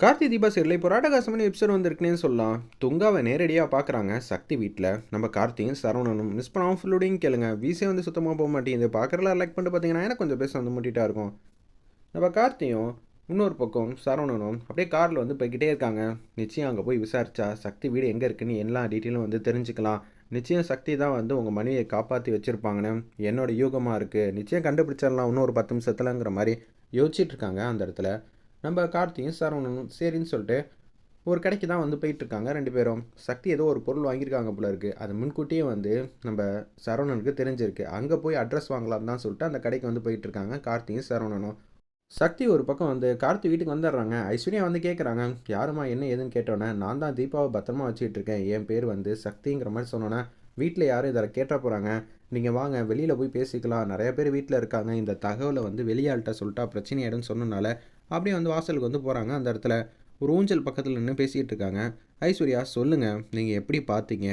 கார்த்தி தீபா சரியில் இப்போ ராடகாசமணி எபிசோட் வந்திருக்குன்னு சொல்லலாம். துங்காவை நேரடியாக பார்க்குறாங்க சக்தி வீட்டில் நம்ம கார்த்தியும் சரவணனும் மிஸ் பண்ணாமல் ஃபுல்லோடையும் கேளுங்க. வீசே வந்து சுத்தமாக போக மாட்டேங்குது. பார்க்குறலாம் லைக் பண்ணிட்டு பார்த்தீங்கன்னா எனக்கு கொஞ்சம் பேச வந்து முட்டிட்டா இருக்கும். நம்ம கார்த்தியும் இன்னொரு பக்கம் சரவணனும் அப்படியே காரில் வந்து போய்கிட்டே இருக்காங்க. நிச்சயம் அங்கே போய் விசாரிச்சா சக்தி வீடு எங்கே இருக்குன்னு எல்லா டீட்டெயிலும் வந்து தெரிஞ்சுக்கலாம். நிச்சயம் சக்தி தான் வந்து உங்கள் மனைவியை காப்பாற்றி வச்சுருப்பாங்கன்னு என்னோடய யூகமாக இருக்குது நிச்சயம் கண்டுபிடிச்சிடலாம். இன்னும் ஒரு பத்து நிமிஷத்துலங்கிற மாதிரி யோசிச்சுட்டு இருக்காங்க அந்த இடத்துல. நம்ம கார்த்தியும் சரவணனும் சரின்னு சொல்லிட்டு ஒரு கடைக்கு தான் வந்து போயிட்டுருக்காங்க ரெண்டு பேரும். சக்தி ஏதோ ஒரு பொருள் வாங்கியிருக்காங்க போல இருக்குது அது முன்கூட்டியே வந்து நம்ம சரவணனுக்கு தெரிஞ்சிருக்கு. அங்கே போய் அட்ரஸ் வாங்கலாம் தான் சொல்லிட்டு அந்த கடைக்கு வந்து போயிட்டுருக்காங்க கார்த்தியும் சரவணனும். சக்தி ஒரு பக்கம் வந்து கார்த்தி வீட்டுக்கு வந்துடுறாங்க. ஐஸ்வர்யா வந்து கேட்குறாங்க யாருமா என்ன ஏதுன்னு கேட்டோன்னே நான் தான் தீபாவை பத்திரமா வச்சுட்டு இருக்கேன் என் பேர் வந்து சக்திங்கிற மாதிரி சொன்னோன்னே வீட்டில் யாரும் இதில் கேட்ட போகிறாங்க நீங்கள் வாங்க வெளியில் போய் பேசிக்கலாம். நிறைய பேர் வீட்டில் இருக்காங்க. இந்த தகவலை வந்து வெளியாள்கிட்ட சொல்லிட்டா பிரச்சனையாயிடும்னு சொன்னனால அப்படியே வந்து வாசலுக்கு வந்து போகிறாங்க அந்த இடத்துல ஒரு ஊஞ்சல் பக்கத்தில் நின்று பேசிகிட்டு இருக்காங்க. ஐஸ்வர்யா சொல்லுங்கள் நீங்கள் எப்படி பார்த்தீங்க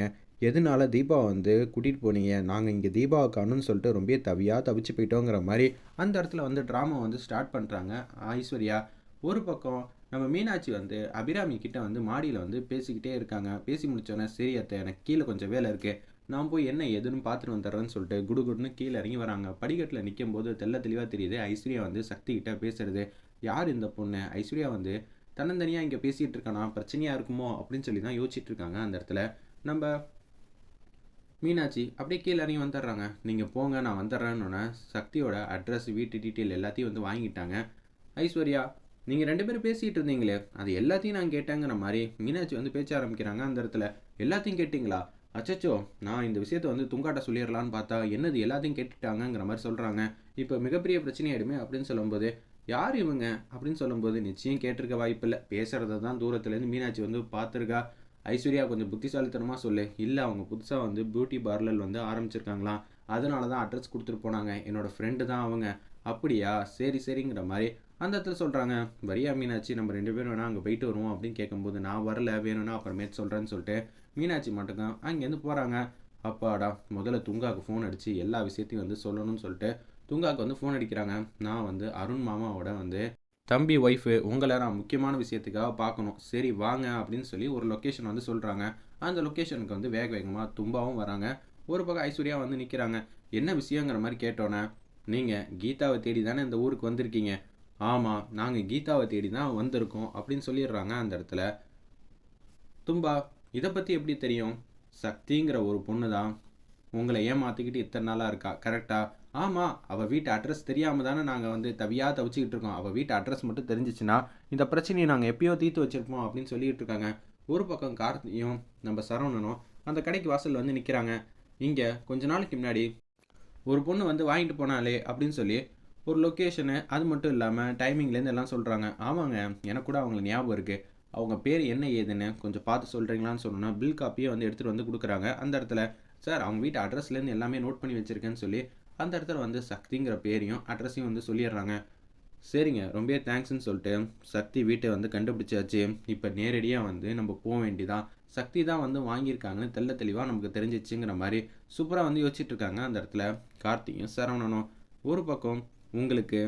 எதனால தீபாவை வந்து கூட்டிகிட்டு போனீங்க? நாங்கள் இங்கே தீபாவை காணும்னு சொல்லிட்டு ரொம்ப தவியாக தவிச்சு போயிட்டோங்கிற மாதிரி அந்த இடத்துல வந்து ட்ராமா வந்து ஸ்டார்ட் பண்ணுறாங்க ஐஸ்வர்யா ஒரு பக்கம் நம்ம மீனாட்சி வந்து அபிராமி கிட்ட வந்து மாடியில் வந்து பேசிக்கிட்டே இருக்காங்க. பேசி முடிச்சோன்னே சரி அத்தை எனக்கு கீழே கொஞ்சம் வேலை இருக்குது நான் போய் என்ன ஏதுன்னு பார்த்துட்டு வந்துடுறேன்னு சொல்லிட்டு குடுகுடுன்னு கீழே இறங்கி வராங்க. படிக்கட்டில் நிற்கும் போது தெள்ள தெளிவாக தெரியுது. ஐஸ்வர்யா வந்து சக்தி கிட்ட பேசுறது. யார் இந்த பொண்ணு? ஐஸ்வர்யா வந்து தன்னந்தனியாக இங்கே பேசிகிட்டு இருக்கானா பிரச்சனையாக இருக்குமோ? அப்படின்னு சொல்லி தான் யோசிச்சுட்டு இருக்காங்க அந்த இடத்துல. நம்ம மீனாட்சி அப்படியே கீழே இறங்கி வந்துடுறாங்க. நீங்கள் போங்க நான் வந்துடுறேன்னு சக்தியோட அட்ரஸ் வீட்டு டீட்டெயில் எல்லாத்தையும் வந்து வாங்கிட்டாங்க. ஐஸ்வர்யா நீங்கள் ரெண்டு பேரும் பேசிகிட்டு இருந்தீங்களே அது எல்லாத்தையும் நான் கேட்டேங்கிற மாதிரி மீனாட்சி வந்து பேச்ச ஆரம்பிக்கிறாங்க அந்த இடத்துல. எல்லாத்தையும் கேட்டிங்களா? அச்சச்சோ நான் இந்த விஷயத்தை வந்து துங்காட்ட சொல்லிடலான்னு பார்த்தா என்னது எல்லாத்தையும் கேட்டுட்டாங்கங்கிற மாதிரி சொல்கிறாங்க இப்போ மிகப்பெரிய பிரச்சனையாயிடுமே அப்படின்னு சொல்லும்போது யார் இவங்க அப்படின்னு சொல்லும்போது நிச்சயம் கேட்டிருக்க வாய்ப்பில்லை. பேசுகிறத தான் தூரத்துலேருந்து மீனாட்சி வந்து பார்த்துருக்கா. ஐஸ்வர்யா கொஞ்சம் புத்திசாலித்தனமாக சொல்லு. இல்லை அவங்க புதுசாக வந்து பியூட்டி பார்லர் வந்து ஆரம்பிச்சிருக்காங்களாம். அதனால தான் அட்ரஸ் கொடுத்துட்டு போனாங்க. என்னோட ஃப்ரெண்டு தான் அவங்க. அப்படியா? சரி சரிங்கிற மாதிரி அந்த இடத்துல சொல்கிறாங்க வரியா மீனாட்சி நம்ம ரெண்டு பேரும் வேணா அங்கே போயிட்டு வருவோம் அப்படின்னு கேட்கும்போது நான் வரல வேணும்னா அப்புறமேட்டு சொல்கிறேன்னு சொல்லிட்டு மீனாட்சி மட்டும்தான் அங்கேருந்து போகிறாங்க அப்பாடா முதல்ல துங்காவுக்கு ஃபோன் அடித்து எல்லா விஷயத்தையும் வந்து சொல்லணும்னு சொல்லிட்டு துங்காவுக்கு வந்து ஃபோன் அடிக்கிறாங்க. நான் வந்து அருண் மாமாவோட வந்து தம்பி ஒய்ஃபு உங்களை நான் முக்கியமான விஷயத்துக்காக பார்க்கணும். சரி வாங்க அப்படின்னு சொல்லி ஒரு லொக்கேஷன் வந்து சொல்கிறாங்க அந்த லொக்கேஷனுக்கு வந்து வேக வேகமாக தும்பாவும் வராங்க. ஒரு பக்கம் ஐஸ்வர்யா வந்து நிற்கிறாங்க என்ன விஷயங்கிற மாதிரி கேட்டோன்னே நீங்கள் கீதாவை தேடி தானே இந்த ஊருக்கு வந்திருக்கீங்க? ஆமாம் நாங்கள் கீதாவை தேடி தான் வந்திருக்கோம் அப்படின்னு சொல்லிடுறாங்க அந்த இடத்துல. தும்பா இதை பற்றி எப்படி தெரியும்? சக்திங்கிற ஒரு பொண்ணு தான் உங்களை ஏமாற்றிக்கிட்டு இத்தனை நாளாக இருக்கா கரெக்டாக ஆமாம் அவள் வீட்டு அட்ரஸ் தெரியாமல் தானே நாங்கள் வந்து தவியாக தவிச்சிக்கிட்டு இருக்கோம். அவள் வீட்டு அட்ரஸ் மட்டும் தெரிஞ்சிச்சுன்னா இந்த பிரச்சனையை நாங்கள் எப்பயோ தீர்த்து வச்சிருப்போம் அப்படின்னு சொல்லிட்டு இருக்காங்க. ஒரு பக்கம் கார்த்தியும் நம்ம சரவணனும் அந்த கடைக்கு வாசலில் வந்து நிற்கிறாங்க இங்கே கொஞ்ச நாளைக்கு முன்னாடி ஒரு பொண்ணு வந்து வாங்கிட்டு போனாலே அப்படின்னு சொல்லி ஒரு லொக்கேஷனு அது மட்டும் இல்லாமல் டைமிங்லேருந்து எல்லாம் சொல்கிறாங்க ஆமாங்க எனக்கு கூட அவங்களுக்கு ஞாபகம் இருக்குது அவங்க பேர் என்ன ஏதுன்னு கொஞ்சம் பார்த்து சொல்கிறீங்களான்னு சொன்னோன்னா பில் காப்பியை வந்து எடுத்துகிட்டு வந்து கொடுக்குறாங்க. அந்த இடத்துல சார் அவங்க வீட்டு அட்ரஸ்லேருந்து எல்லாமே நோட் பண்ணி வச்சுருக்கேன்னு சொல்லி அந்த இடத்துல வந்து சக்திங்கிற பேரையும் அட்ரஸையும் வந்து சொல்லிடுறாங்க. சரிங்க ரொம்ப தேங்க்ஸ்ன்னு சொல்லிட்டு சக்தி வீட்டை வந்து கண்டுபிடிச்சாச்சு. இப்போ நேரடியாக வந்து நம்ம போக வேண்டியதான் சக்தி தான் வந்து வாங்கியிருக்காங்கன்னு தெல்ல தெளிவாக நமக்கு தெரிஞ்சிச்சுங்கிற மாதிரி சூப்பராக வந்து யோசிச்சுட்டு இருக்காங்க அந்த இடத்துல கார்த்தியும் சரவணனும். ஒரு பக்கம் உங்களுக்கு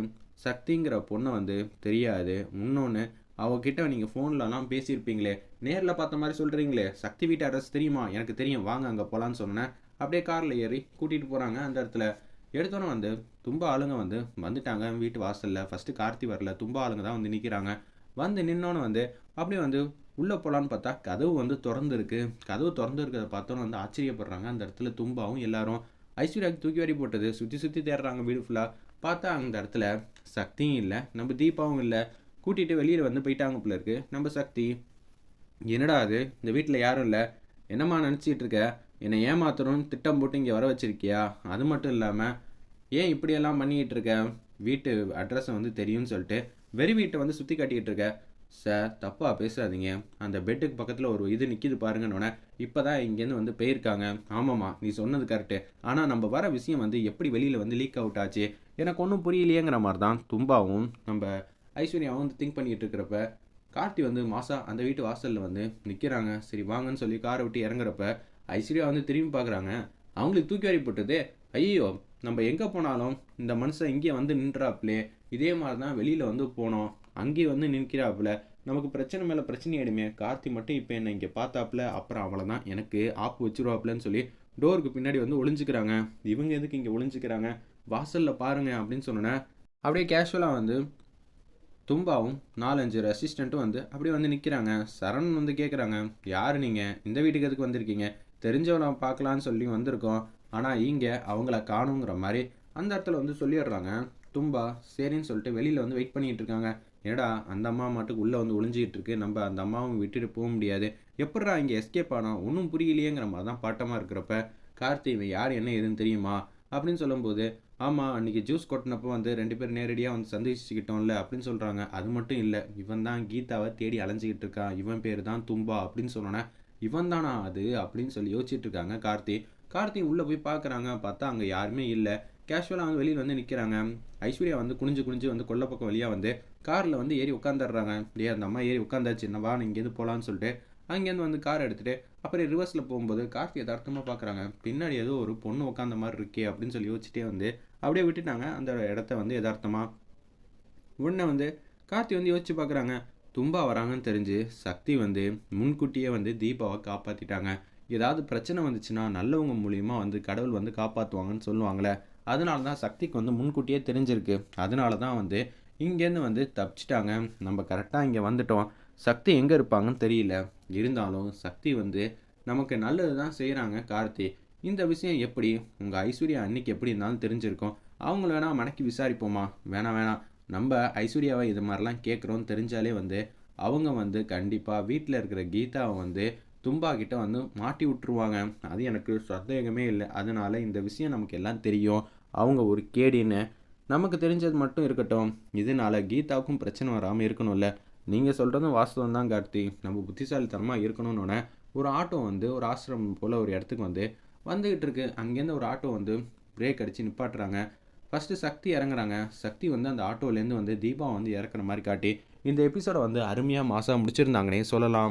சக்திங்கிற பொண்ணை வந்து தெரியாது. இன்னொன்று அவகிட்ட நீங்கள் ஃபோன்லலாம் பேசியிருப்பீங்களே நேரில் பார்த்த மாதிரி சொல்கிறீங்களே சக்தி வீட்டு அட்ரஸ் தெரியுமா? எனக்கு தெரியும் வாங்க அங்கே போகலான்னு சொன்னேன். அப்படியே காரில் ஏறி கூட்டிகிட்டு போகிறாங்க அந்த இடத்துல. எடுத்தோன்னே வந்து தும்ப ஆளுங்க வந்து வந்துட்டாங்க. வீட்டு வாசலில் ஃபஸ்ட்டு கார்த்தி வரல தும்ப ஆளுங்க தான் வந்து நிற்கிறாங்க வந்து நின்னோன்னு வந்து அப்படியே வந்து உள்ளே போகலான்னு பார்த்தா கதவு வந்து திறந்துருக்கு. கதவு திறந்து இருக்கிறத பார்த்தோன்னு வந்து ஆச்சரியப்படுறாங்க. அந்த இடத்துல தும்பாவும் எல்லாரும். ஐஸ்வர்யாவுக்கு தூக்கி வாரி போட்டது. சுற்றி சுற்றி தேடுறாங்க வீடு ஃபுல்லாக பார்த்தா அந்த இடத்துல சக்தியும் இல்லை. நம்ம தீபாவும் இல்லை. கூட்டிகிட்டு வெளியில் வந்து போயிட்டாங்க போல இருக்கு. நம்ம சக்தி என்னடா அது? இந்த வீட்டில் யாரும் இல்லை. என்னம்மா நினச்சிட்டு இருக்க? என்னை ஏமாத்தணும்னு திட்டம் போட்டு இங்கே வர வச்சிருக்கியா? அது மட்டும் இல்லாமல் ஏன் இப்படியெல்லாம் பண்ணிக்கிட்டு இருக்க வீட்டு அட்ரஸை வந்து தெரியும்னு சொல்லிட்டு வெறி வீட்டை வந்து சுற்றி காட்டிக்கிட்டு இருக்க சார் தப்பாக பேசாதீங்க. அந்த பெட்டுக்கு பக்கத்தில் ஒரு இது நிற்கிது பாருங்கன்னொன்னே இப்போ தான் இங்கேருந்து வந்து போயிருக்காங்க. ஆமாம்மா நீ சொன்னது கரெக்டு ஆனால் நம்ம வர விஷயம் வந்து எப்படி வெளியில் வந்து லீக் அவுட் ஆச்சு? எனக்கு ஒன்றும் புரியலையேங்கிற மாதிரி தான் தும்பாவும் நம்ம ஐஸ்வர்யாவும் வந்து திங்க் பண்ணிகிட்டு இருக்கிறப்ப கார்த்தி வந்து மாசா அந்த வீட்டு வாசலில் வந்து நிற்கிறாங்க சரி வாங்கன்னு சொல்லி காரை விட்டு இறங்குறப்ப ஐஸ்வர்யா வந்து திரும்பி பார்க்குறாங்க. அவங்களுக்கு தூக்கி வாரி போட்டது ஐயோ நம்ம எங்கே போனாலும் இந்த மனுஷன் இங்கே வந்து நின்றாப்லே இதே மாதிரி தான் வெளியில் வந்து போனோம் அங்கேயே வந்து நிற்கிறாப்புல. நமக்கு பிரச்சனை மேலே பிரச்சனை ஆயிடுமே கார்த்தி மட்டும் இப்போ என்னை இங்கே பார்த்தாப்புல அப்புறம் அவ்வளோதான் எனக்கு ஆப்பு வச்சுருவாப்புலன்னு சொல்லி டோருக்கு பின்னாடி வந்து ஒளிஞ்சுக்கிறாங்க. இவங்க எதுக்கு இங்கே ஒளிஞ்சிக்கிறாங்க? வாசலில் பாருங்க அப்படின்னு சொன்னோன்னே அப்படியே கேஷுவலாக வந்து தும்பாவும் நாலஞ்சு அசிஸ்டண்ட்டும் வந்து அப்படியே வந்து நிற்கிறாங்க சரண் வந்து கேட்குறாங்க யார் நீங்கள் இந்த வீட்டுக்கு எதுக்கு வந்திருக்கீங்க? தெரிஞ்சவளை பார்க்கலான்னு சொல்லி வந்திருக்கோம். ஆனால் இங்கே அவங்கள காணுங்கிற மாதிரி அந்த இடத்துல வந்து சொல்லிடுறாங்க. தும்பா சரின்னு சொல்லிட்டு வெளியில் வந்து வெயிட் பண்ணிகிட்டு இருக்காங்க. ஏடா அந்த அம்மா மாட்டுக்கு உள்ளே வந்து ஒளிஞ்சிக்கிட்டு இருக்கு. நம்ம அந்த அம்மாவும் விட்டுட்டு போக முடியாது. எப்படா இங்கே எஸ்கேப் ஆனால் ஒன்றும் புரியலையேங்கிற மாதிரி தான் பாட்டமாக இருக்கிறப்ப கார்த்தி இவன் யார் என்ன ஏதுன்னு தெரியுமா? அப்படின்னு சொல்லும்போது ஆமாம் அன்றைக்கி ஜூஸ் கொட்டினப்போ வந்து ரெண்டு பேரும் நேரடியாக வந்து சந்திச்சுக்கிட்டோம்ல அப்படின்னு சொல்கிறாங்க அது மட்டும் இல்லை இவன் தான் கீதாவை தேடி அலைஞ்சிக்கிட்டு இருக்கான். இவன் பேர் தான் தும்பா அப்படின்னு சொன்னோன்னே இவன் தானா அது? அப்படின்னு சொல்லி யோசிச்சுட்டு இருக்காங்க கார்த்தி. கார்த்தி உள்ளே போய் பார்க்குறாங்க பார்த்தா அங்கே யாருமே இல்லை. கேஷுவலாக வந்து வெளியில் வந்து நிற்கிறாங்க ஐஸ்வர்யா வந்து குனிஞ்சு குனிஞ்சு வந்து கொல்ல பக்கம் வழியாக வந்து காரில் வந்து ஏறி உட்காந்துடுறாங்க டே அந்த அம்மா ஏறி உட்காந்தாச்சு என்னவா நீ இங்கேருந்து போகலான்னு சொல்லிட்டு அங்கேருந்து வந்து கார் எடுத்துகிட்டு அப்புறம் ரிவர்ஸில் போகும்போது கார்த்தி யதார்த்தமாக பார்க்குறாங்க பின்னாடி ஏதோ ஒரு பொண்ணு உட்காந்த மாதிரி இருக்கே அப்படின்னு சொல்லி யோசிச்சுட்டே வந்து அப்படியே விட்டுட்டாங்க. அந்த இடத்த வந்து யதார்த்தமாக உடனே வந்து கார்த்தி வந்து யோசிச்சு பார்க்குறாங்க தும்பா வராங்கன்னு தெரிஞ்சு சக்தி வந்து முன்கூட்டியே வந்து தீபாவை காப்பாற்றிட்டாங்க ஏதாவது பிரச்சனை வந்துச்சுன்னா நல்லவங்க மூலியமாக வந்து கடவுள் வந்து காப்பாற்றுவாங்கன்னு சொல்லுவாங்களே அதனால தான் சக்திக்கு வந்து முன்கூட்டியே தெரிஞ்சிருக்கு. அதனால தான் வந்து இங்கேருந்து வந்து தப்பிச்சிட்டாங்க. நம்ம கரெக்டாக இங்கே வந்துட்டோம். சக்தி எங்கே இருப்பாங்கன்னு தெரியல. இருந்தாலும் சக்தி வந்து நமக்கு நல்லது தான் செய்கிறாங்க கார்த்தி. இந்த விஷயம் எப்படி? உங்கள் ஐஸ்வர்யா அன்னைக்கு எப்படி இருந்தாலும் தெரிஞ்சிருக்கும். அவங்கள வேணால் மடக்கி விசாரிப்போமா? வேணாம் வேணாம். நம்ம ஐஸ்வர்யாவை இது மாதிரிலாம் கேட்குறோன்னு தெரிஞ்சாலே வந்து அவங்க வந்து கண்டிப்பாக வீட்டில் இருக்கிற கீதாவை வந்து தும்பா கிட்ட வந்து மாட்டி விட்டுருவாங்க. அது எனக்கு சந்தேகமே இல்லை. அதனால இந்த விஷயம் நமக்கு எல்லாம் தெரியும். அவங்க ஒரு கேடின்னு நமக்கு தெரிஞ்சது மட்டும் இருக்கட்டும். இதனால கீதாவுக்கும் பிரச்சனை வராமல் இருக்கணும்ல. நீங்கள் சொல்கிறதும் வாஸ்தவம் தான் கார்த்தி. நம்ம புத்திசாலித்தனமாக இருக்கணும்னு ஒரு ஆட்டோ வந்து ஒரு ஆசிரமம் போல் ஒரு இடத்துக்கு வந்து வந்துக்கிட்டு இருக்கு. அங்கேருந்து ஒரு ஆட்டோ வந்து பிரேக் அடித்து நிப்பாட்டுறாங்க. ஃபஸ்ட்டு சக்தி இறங்குறாங்க. சக்தி வந்து அந்த ஆட்டோலேருந்து வந்து தீபா வந்து இறக்குற மாதிரி காட்டி இந்த எபிசோடை வந்து அருமையாக மாசாக முடிச்சிருந்தாங்கன்னே சொல்லலாம்.